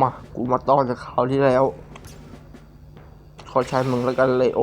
มา กูมาต้อนจากคราวที่แล้ว ขอใช้มึงแล้วกันเลโอ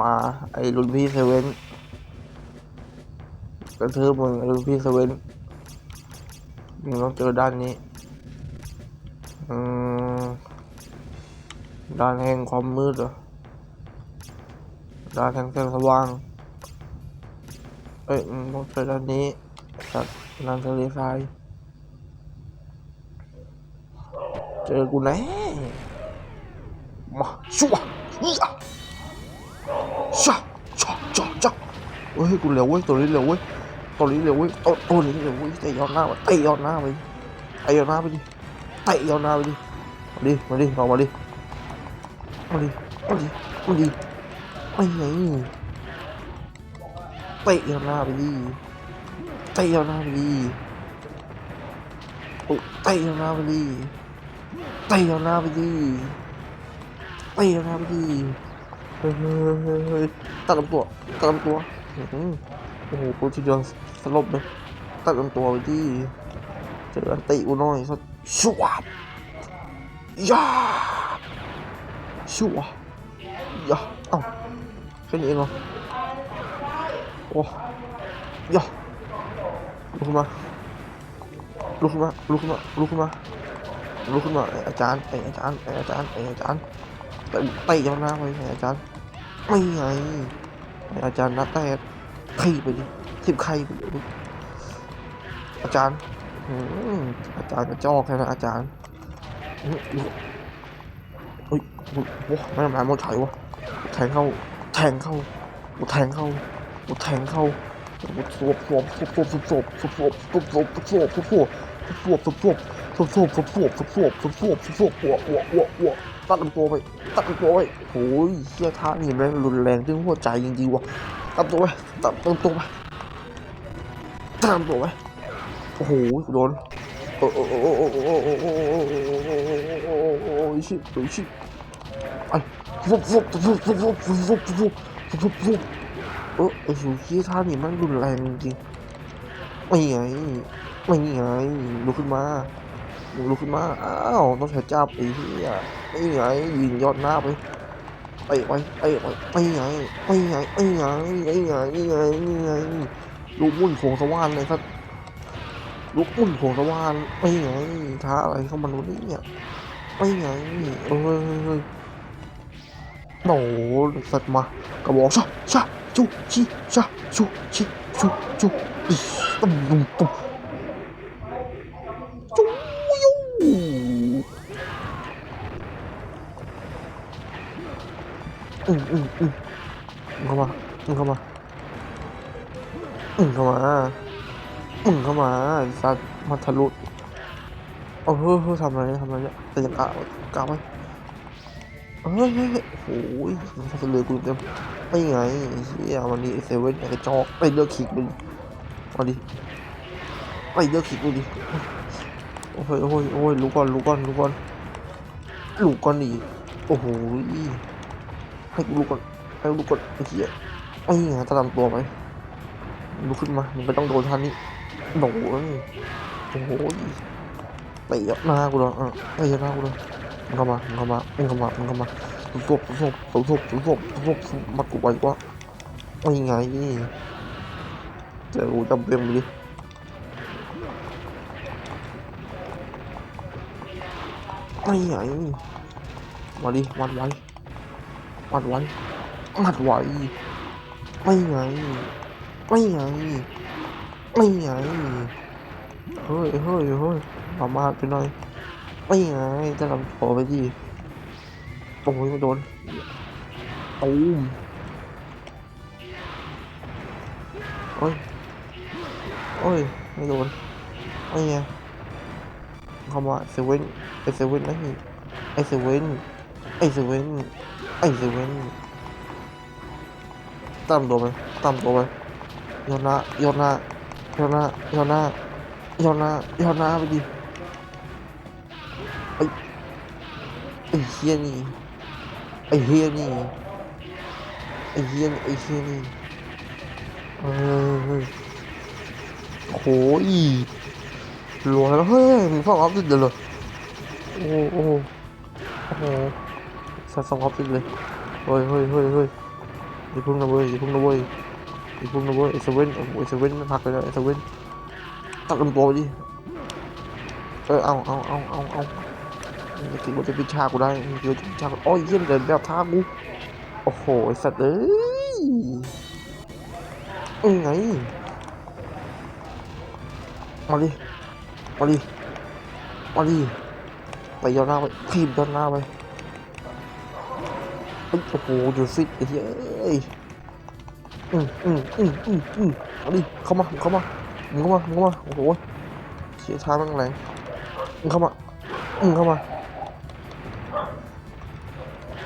มา ไอ้รุ่นพี่เซเว่นกระทืบมึงไอ้รุ่นพี่เซเว่นมึงต้องเจอด้านนี้ อืม ด้านแห่งความมืดเหรอ ด้านแห่งแสงสว่าง เอ้ยมึงต้องเจอด้านนี้จากด้านทะเลทราย เจอกูแน่มาชัวยะชะชะชะชะเฮ้ยกูเร็วเว้ยตัวนี้เร็วเว้ยตัวนี้เร็วเว้ยตัวตัวนี้เร็วเว้ยเตะย้อนหน้ามาเตะย้อนหน้าไปเตะย้อนหน้าไปดิเตะย้อนหน้าไปดิมาดิมาดิออกมาดิมาดิมาดิมาดิไม่ไงเตะย้อนหน้าไปดิเตะย้อนหน้าไปดิเตะย้อนหน้าไปดิ เตะเอาหน้าไปดิเตะเอาหน้าไปดิเฮ้ยเฮ้ยเฮ้ยตัดลำตัวตัดลำตัวโอ้โหกูทีเดียวสลบเลยตัดลำตัวไปดิเจออันติกูหน่อยสักชวบยาชัวยาเอ้าแค่นี้เองเหรอโอ้ยาลุกขึ้นมาลุกขึ้นมาลุกขึ้นมาลุกขึ้นมา ลุกขึ้นมาไอ้อาจารย์ไอ้อาจารย์ไอ้อาจารย์ไอ้อาจารย์เตะเตะย้อนหน้าไปไอ้อาจารย์ไม่ไงอาจารย์นัดแต่ใครไปดิทิบใครไปดิอาจารย์อาจารย์กระจอกแค่นะอาจารย์อื้ออื้อเฮ้ยโอ้หไม่ทำงานหมดไถวะแทงเข้า แทงเข้าแทงเข้าแทงเข้ากูสวบสวบสวบสวบสวบสวบสวบสวบสวบสวบสวบสวบ สวบสวบสวบฟุบฟุบฟุบฟุบฟุบฟุบฟุบฟุบฟุบฟุบอ้วกอ้วกอ้วกอ้วกตัดลำตัวไปตัดลำตัวไปโอ้ยเชี่ยท่านี่แม่งรุนแรงถึงหัวใจจริงๆวะตัดตัวไปตัดลำตัวไปตัดลำตัวไปโอ้โหโดนโอ้โอ้โอ้โอ้โอ้โอ้โอ้โอ้โอ้โอ้โอ้โอ้โอ้ชิโอ้ชิไอ้ฟุบฟุบฟุบฟุบฟุบฟุบฟุบฟุบฟุบฟุบเออไอ้หูเชี่ยท่านี่แม่งรุนแรงจริงๆไม่ไงไม่ไงลุกขึ้นมา ลุกขึ้นมา อ้าวต้องใช้จับไอ้เหี้ยไม่ไงยิงยอดหน้าไปไปไปไปไปไงไปไงไปไงไปไงนี่ไงนี่ไงลูกมุ่นโขงสว่านเลยครับลูกมุ่นโขงสว่านไปไงท้าอะไรเข้ามาลุ้นนี้เนี่ยไปไงเออโหนสัตว์มากระบอกชะชะชุชิชะชุชิชุชุตุ้มตุ้มตุ้ม อืมอืมอืมเข้ามาอืมเข้ามาอืมเข้ามาอืมเข้ามาสัตว์มาทะลุเออเฮ้ยเฮ้ยทำอะไรเนี่ยทำอะไรเนี่ยแต่ยังกะไว้กะไว้เฮ้ยเฮ้ยเฮ้ยโอ้ยมันทะลุกูเต็มไม่ไงเฮียวันนี้เซเว่นไอ้กระจอกไอ้เลือกคิกมึงมาดิไอ้เลือกคิกมึงดิโอ้ยโอ้ยโอ้ยลุกก่อนลุกก่อนลุกก่อนลุกก่อนดิโอ้โห ให้กูลุกก่อนให้กูลุกก่อนไอ้เหี้ยไอ้เหี้ยตะลำตัวไปลุกขึ้นมามันไม่ต้องโดนท่านี้โดนโอ้โหเตะหน้ากูเลยเออเตะหน้ากูเลยมึงเข้ามามึงเข้ามามึงเข้ามามึงเข้ามาสุบสุบสุบสุบสุบสุบสุบสุบสุบมากูไว้กว่าไอ้ไงเจอกูจำเต็มเลยไม่ไงมาดิวัดไว้ วัดไว้วัดไว้ไม่ไงไม่ไงไม่ไงเฮ้ยเฮ้ยเฮ้ยมามาไปหน่อยไม่ไงจะทำตัวไปดิโอ้ยไม่โดนตูมโอ้ยโอ้ยไม่โดนไม่ไงเข้ามาเซเว่นไอเซเว่นนะนี่ไอเซเว่นไอเซเว่น ไอ้เซเว่นตามตัวไปตามตัวไปย้อนหน้าย้อนหน้าย้อนหน้าย้อนหน้าย้อนหน้าย้อนหน้าไปดิไอไอเฮียนี่ไอ้เฮียนี่ไอ้เฮียนี่ไอ้เฮียนี่เออโอ้ยรัวแล้วเฮ้ยมึงฟังออฟติดเลยเหรอโอ้โหโอ้โหโอ้โห สัตว์สองออฟติดเลยเฮ้ยเฮ้ยเฮ้ยเฮ้ยอย่าพึ่งนะเว้ยอย่าพึ่งนะเว้ยอย่าพึ่งนะเว้ยไอเซเว่นไอเซเว่นพักไปแล้วไอเซเว่นตัดลำตัวไปดิเออเอาเอาเอาเอาเอาคิดว่าจะปิดฉากูได้คิดว่าจะปิดฉากูโอ้ยเยี่ยมเดินแบบท่ากูโอ้โหไอสัตว์เอ้ยยังไงมาดิมาดิมาดิไปย้อนหน้าไปทีมย้อนหน้าไป โอ้โหดูฟิตไอ้เหี้ยเอ้ยอืมอืมอืมอืมอืมมาดิเข้ามาเข้ามามึงเข้ามามึงเข้ามาโอ้โหเสียช้าแม่งแรงมึงเข้ามามึงเข้ามา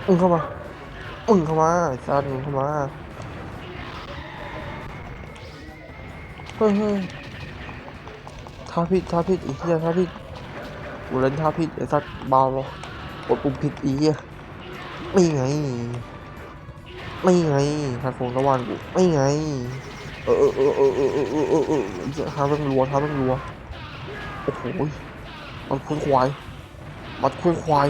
มึงเข้ามามึงเข้ามาไอ้สัตว์มึงเข้ามาเฮ้ยเฮ้ยท่าผิดท่าผิดอีเหี้ยท่าผิดกูเล่นท่าผิดไอ้สัตว์เบาหรอกกดปุ่มผิดอีเหี้ย ไม่ไง ไม่ไงทัดโฟงตะวันกูไม่ไง เออเออเออเออเออเออเออเออเออท้าแม่งรัวท่าต้องรัวโอ้โหมันคุยควายมันคุยควาย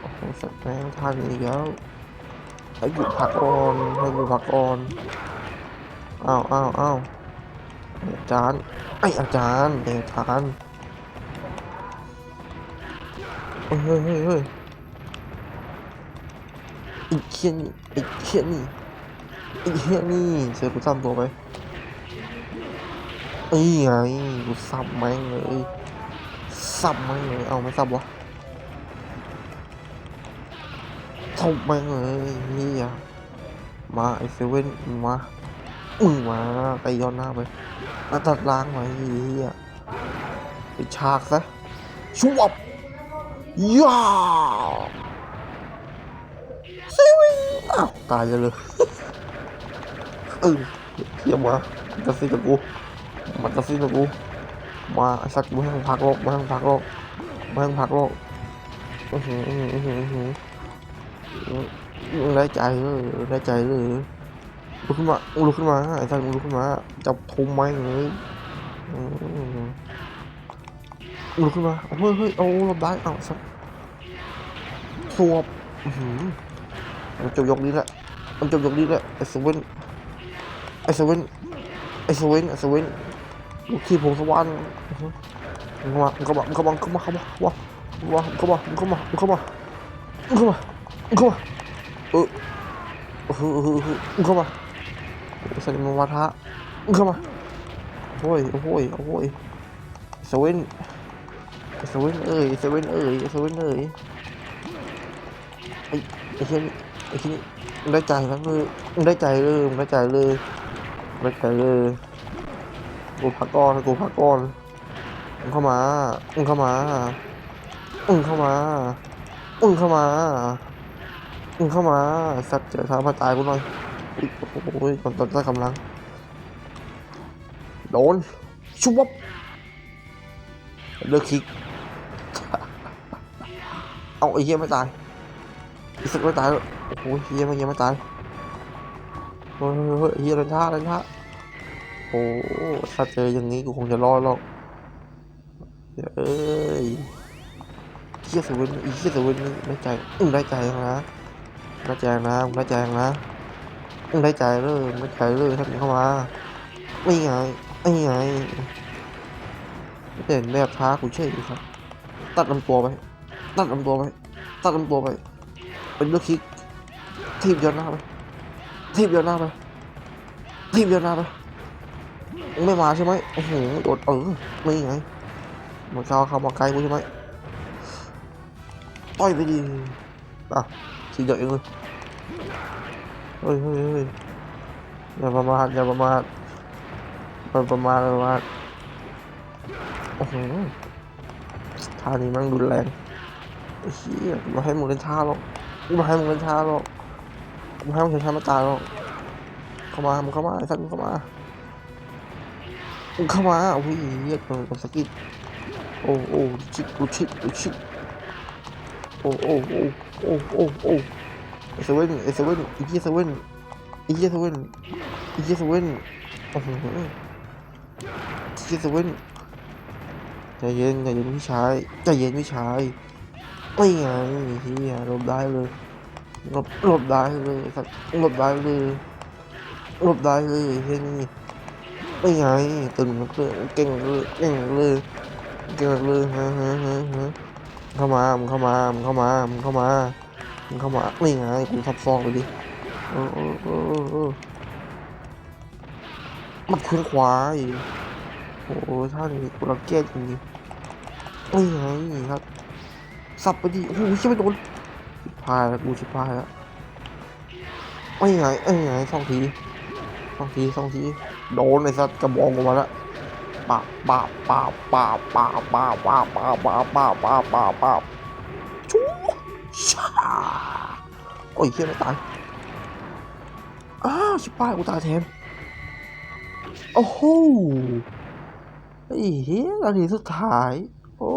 โอ้โหสัตว์แม่งท่านี้อีกแล้วให้หยุดพักก่อนให้หยุดพักก่อนอ้าวอ้าวอ้าวอาจารย์ไออาจารย์เดชานเฮ้ยเฮ้ยเฮ้ย ไอีเคียนี่ไอีเคียนี่ไอีเคียนี่เจอกูซ้ำตัวไปไอ้ไงกูซ้ำแม่งเลยซ้ำแม่งเลยเอาไม่ซ้ำวะทุบแม่งเลยเฮียมาไอเซเว่นมาอึ้งมาไปย้อนหน้าไปมาตัดล้างไว้เฮียไปฉากซะชวบย่า อ้าวตายเลยเลยเออเฮียมาจะซีกับกูมันจะซีกับกูมาไอ้สัตว์มึงพักโลกมึงให้มึงพักโลกมึงให้มึงพักโลกอือหืออือหืออือหือหือได้ใจเลยได้ใจเลยลุกขึ้นมาลุกขึ้นมาไอ้สัตว์ลุกขึ้นมาจับทุ่มไม้เลยลุกขึ้นมาเฮ้ยเฮ้ยเอาเราได้เอาสักสวบอื้อหือ มันจบยกนี้แหละมันจบยกนี้แหละไอ้สวินไอ้สวินไอ้สวินไอ้สวินลูกที่ผมสวรรค์มึงเข้ามามึงเข้ามามึงเข้ามาเข้ามาเข้ามาว้าว้ามึงเข้ามามึงเข้ามามึงเข้ามามึงเข้ามามึงเข้ามาเออเออมึงเข้ามาไอ้สัตว์มันวาทะมึงเข้ามาโอ้ยโอ้ยโอ้ยสวินสวินเอ้ยสวินเอ้ยสวินเอ้ยไอ้ไอ้เช่น ไอ้ที่นี่มึงได้ใจแล้วเลยมึงได้ใจเลยได้ใจเลยได้ใจเลยกูพักก้อนกูพักก้อนมึงเข้ามามึงเข้ามามึงเข้ามามึงเข้ามามึงเข้ามาสัตว์เจอทามาตายกูหน่อยโอ้โหก่อนตอนตั้งกำลังโดนชุบวับเลิกคิกเอาไอ้เหี้ยไม่ตายอีสึกไม่ตายแล้ว โอ้โหเหี้ยมันยังไม่ตายเฮ้ยเฮ้ยเฮียเดินท่าเดินท่าโอ้ถ้าเจออย่างนี้กูคงจะรอดหรอกเอ้ยเหี้ยสวินเหี้ยสวินได้ใจอึ้งได้ใจนะได้ใจนะได้ใจนะอึ้งได้ใจเลยได้ใจเลยถ้ามึงเข้ามาไม่ไงไอ้ไงเด่นแบบท้ากูเฉยครับ ตัดลำตัวไป ตัดลำตัวไป ตัดลำตัวไป เป็นลูกคิก ทีบยนหน้าไปทีบยนหน้าไปทีบยนหน้าไปไม่มาใช่ไหมโอ้โหโดดเออไม่ไงมันเข้าเข้ามาไกลกูใช่ไหมต่อยไปดิอะทีเดียวเองเลยเฮ้ยเฮ้ยเฮ้ยอย่าประมาทอย่าประมาทมันประมาณประมาณโอ้โหท่านี้มันรุนแรงเหี้ยมาให้มึงเล่นท่าหรอกมาให้มึงเล่นท่าหรอก มาให้มึงใช้ท่ามาตายหรอกเข้ามามึงเข้ามาไอ้สัตว์มึงเข้ามามึงเข้ามาโอ้ยเหี้ยโดนโดนสกิดโอ้โอ้ชิดกูชิดกูชิดโอ้โอ้โอ้โอ้โอ้โอ้ไอ้เซเว่นไอ้เซเว่นไอ้เหี้ยเซเว่นไอ้เหี้ยเซเว่นไอ้เหี้ยเซเว่นโอ้โหที่สวินใจเย็นใจเย็นพี่ชายใจเย็นพี่ชายไม่ไงเฮียลบได้เลย หลบหลบได้เลยครับหลบได้เลยหลบได้เลยเฮียนี่ไม่ไงตึงเก่งเก่งเลยเก่งเลยเก่งเลยฮะฮะฮะฮะเข้ามามึงเข้ามามึงเข้ามามึงเข้ามามึงเข้ามาไม่ไงกูทับฟองไปดิเออเออเออเออเออมันเคลื่อนควายโอ้โหท่านี้กูรังเกียจจริงๆนี่ไงครับสับไปดิโอ้โหชิบไปโดนายแล้วกูชิบพายแล้วไม่ไงเอ้ไงสองทีสองทีสองทีโดนไอ้สัตว์กระบองออกมาแล้วปาบปาบปาบปาบปาบปาบปาบปาบปาบปาบปาบปาบปาชูชาโอ้ยเฮียไม่ตายอ้าวชิบพายกูตายแทนโอ้โหไอ้เหี้ยนาทีสุดท้ายโอ้